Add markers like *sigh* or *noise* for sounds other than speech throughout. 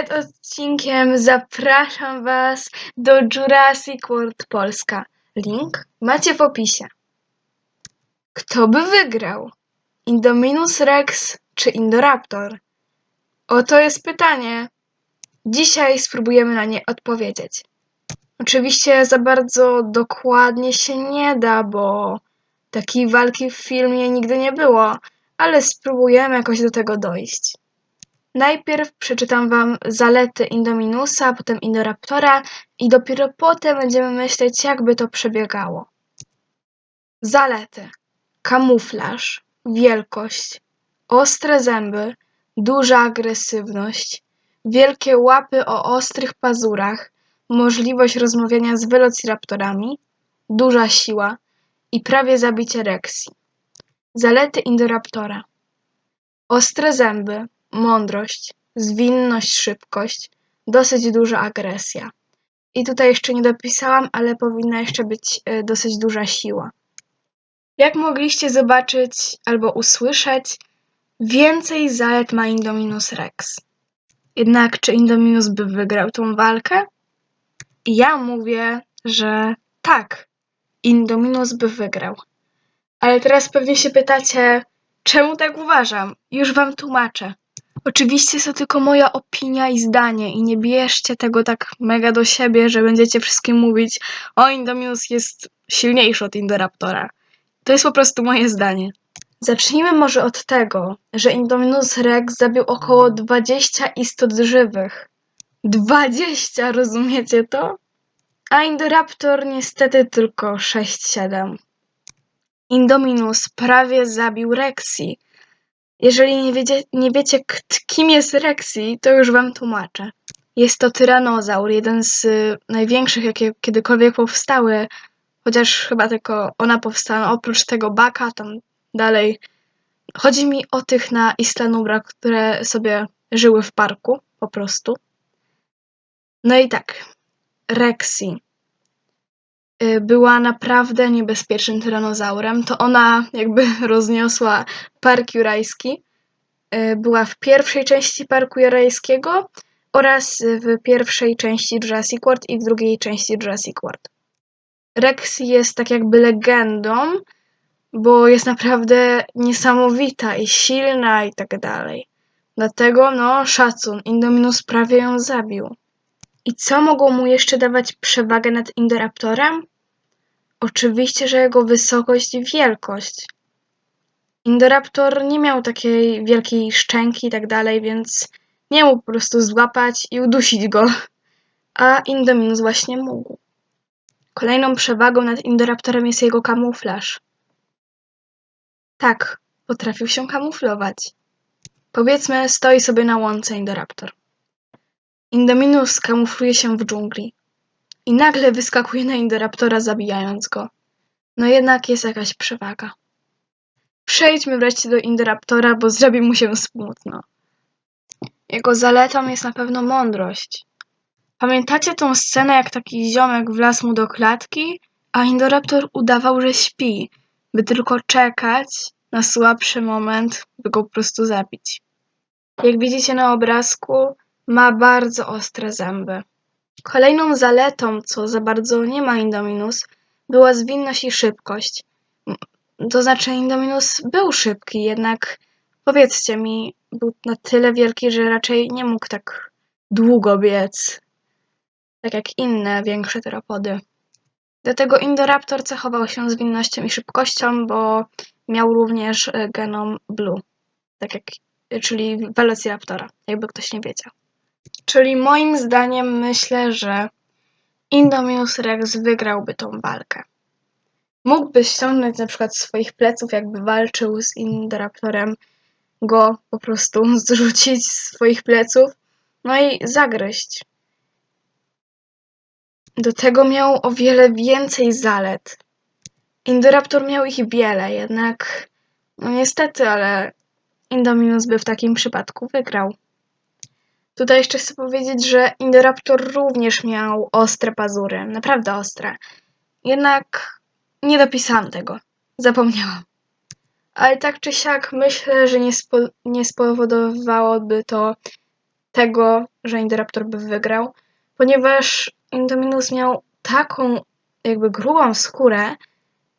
Przed odcinkiem zapraszam Was do Jurassic World Polska. Link macie w opisie. Kto by wygrał? Indominus Rex czy Indoraptor? Oto jest pytanie. Dzisiaj spróbujemy na nie odpowiedzieć. Oczywiście za bardzo dokładnie się nie da, bo takiej walki w filmie nigdy nie było, ale spróbujemy jakoś do tego dojść. Najpierw przeczytam Wam zalety Indominusa, potem Indoraptora i dopiero potem będziemy myśleć, jakby to przebiegało. Zalety: kamuflaż, wielkość, ostre zęby, duża agresywność, wielkie łapy o ostrych pazurach, możliwość rozmawiania z velociraptorami, duża siła i prawie zabicie Rexi. Zalety Indoraptora: ostre zęby, mądrość, zwinność, szybkość, dosyć duża agresja. I tutaj jeszcze nie dopisałam, ale powinna jeszcze być e, dosyć duża siła. Jak mogliście zobaczyć albo usłyszeć, więcej zalet ma Indominus Rex. Jednak czy Indominus by wygrał tą walkę? Ja mówię, że tak, Indominus by wygrał. Ale teraz pewnie się pytacie, czemu tak uważam? Już wam tłumaczę. Oczywiście jest to tylko moja opinia i zdanie i nie bierzcie tego tak mega do siebie, że będziecie wszystkim mówić o Indominus jest silniejszy od Indoraptora. To jest po prostu moje zdanie. Zacznijmy może od tego, że Indominus Rex zabił około 20 istot żywych. 20, rozumiecie to? A Indoraptor niestety tylko 6-7. Indominus prawie zabił Rexi. Jeżeli nie wiecie, nie wiecie kim jest Rexi, to już wam tłumaczę. Jest to tyranozaur, jeden z y, największych, jakie kiedykolwiek powstały, chociaż chyba tylko ona powstała, no, oprócz tego Baka, tam dalej. Chodzi mi o tych na Isla Nubra, które sobie żyły w parku, po prostu. No i tak, Rexi y, była naprawdę niebezpiecznym tyranozaurem. To ona jakby *laughs* rozniosła Park Jurajski. Y, Była w pierwszej części Parku Jurajskiego oraz w pierwszej części Jurassic World i w drugiej części Jurassic World. Rex jest tak jakby legendą, bo jest naprawdę niesamowita i silna i tak dalej. Dlatego, no, szacun, Indominus prawie ją zabił. I co mogło mu jeszcze dawać przewagę nad Indoraptorem? Oczywiście, że jego wysokość i wielkość. Indoraptor nie miał takiej wielkiej szczęki i tak dalej, więc nie mógł po prostu złapać i udusić go. A Indominus właśnie mógł. Kolejną przewagą nad Indoraptorem jest jego kamuflaż. Tak, potrafił się kamuflować. Powiedzmy, stoi sobie na łące Indoraptor. Indominus kamufluje się w dżungli i nagle wyskakuje na Indoraptora, zabijając go. No jednak jest jakaś przewaga. Przejdźmy wreszcie do Indoraptora, bo zrobi mu się smutno. Jego zaletą jest na pewno mądrość. Pamiętacie tą scenę, jak taki ziomek wlazł mu do klatki, a Indoraptor udawał, że śpi, by tylko czekać na słabszy moment, by go po prostu zabić. Jak widzicie na obrazku, ma bardzo ostre zęby. Kolejną zaletą, co za bardzo nie ma Indominus, była zwinność i szybkość. To znaczy, Indominus był szybki, jednak powiedzcie mi, był na tyle wielki, że raczej nie mógł tak długo biec, tak jak inne większe teropody. Dlatego Indoraptor cechował się zwinnością i szybkością, bo miał również e, genom Blue, tak jak, czyli Velociraptora, jakby ktoś nie wiedział. Czyli moim zdaniem myślę, że Indominus Rex wygrałby tą walkę. Mógłby ściągnąć na przykład swoich pleców, jakby walczył z Indoraptorem, go po prostu *laughs* zrzucić z swoich pleców, no i zagryźć. Do tego miał o wiele więcej zalet. Indoraptor miał ich wiele, jednak no niestety, ale Indominus by w takim przypadku wygrał. Tutaj jeszcze chcę powiedzieć, że Indoraptor również miał ostre pazury, naprawdę ostre. Jednak nie dopisałam tego, zapomniałam. Ale tak czy siak myślę, że nie, spo, nie spowodowałoby to tego, że Indoraptor by wygrał, ponieważ Indominus miał taką jakby grubą skórę.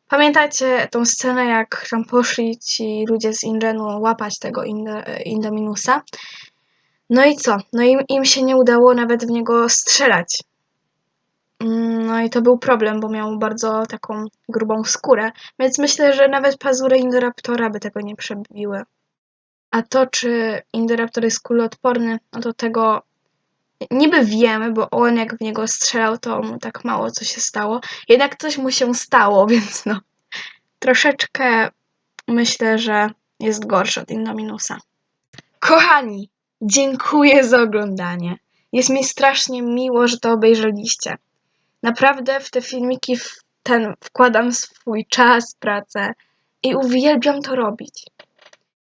Pamiętacie tą scenę, jak tam poszli ci ludzie z Ingenu łapać tego Ind- Indominusa? No i co? No im, im się nie udało nawet w niego strzelać. Mm, No i to był problem, bo miał bardzo taką grubą skórę, więc myślę, że nawet pazury Indoraptora by tego nie przebiły. A to, czy Indoraptor jest kuloodporny, no to tego niby wiemy, bo on jak w niego strzelał, to mu tak mało co się stało. Jednak coś mu się stało, *laughs* więc no troszeczkę myślę, że jest gorszy od Indominusa. Kochani, dziękuję za oglądanie. Jest mi strasznie miło, że to obejrzeliście. Naprawdę w te filmiki w ten wkładam swój czas, pracę i uwielbiam to robić.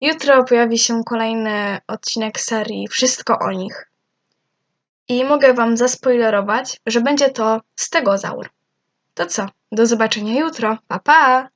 Jutro pojawi się kolejny odcinek serii Wszystko o nich. I mogę wam zaspoilerować, że będzie to stegozaur. To co? Do zobaczenia jutro. Pa pa!